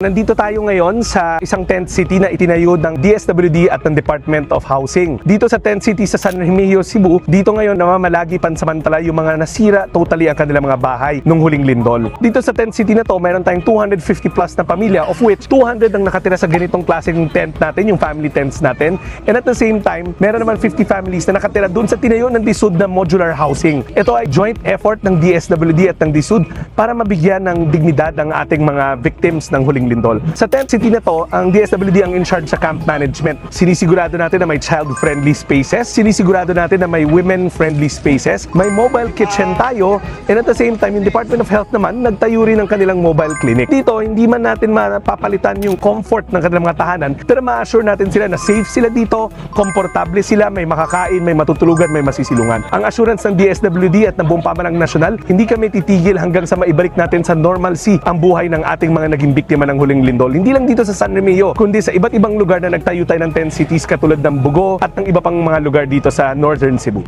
Nandito tayo ngayon sa isang tent city na itinayo ng DSWD at ng Department of Housing. Dito sa tent city sa San Remigio, Cebu, dito ngayon namamalagi pansamantala yung mga nasira totally ang kanilang mga bahay nung huling lindol. Dito sa tent city na to, meron tayong 250 plus na pamilya of which 200 ang nakatira sa ganitong klaseng tent natin, yung family tents natin. And at the same time, meron naman 50 families na nakatira dun sa tinayo ng DSUD na modular housing. Ito ay joint effort ng DSWD at ng DSUD para mabigyan ng dignidad ang ating mga victims ng huling lindol. Sa tent city na to, ang DSWD ang in charge sa camp management. Sinisigurado natin na may child-friendly spaces, sinisigurado natin na may women-friendly spaces, may mobile kitchen tayo, and at the same time, yung Department of Health naman, nagtayo rin ng kanilang mobile clinic. Dito, hindi man natin mapapalitan yung comfort ng kanilang mga tahanan, pero ma-assure natin sila na safe sila dito, komportable sila, may makakain, may matutulugan, may masisilungan. Ang assurance ng DSWD at ng buong pamalang nasyonal, hindi kami titigil hanggang sa maibalik natin sa normalcy ang buhay ng ating mga naging biktima ng huling lindol. Hindi lang dito sa San Remigio, kundi sa iba't ibang lugar na nagtayo tayo ng 10 cities katulad ng Bugo at ng iba pang mga lugar dito sa Northern Cebu.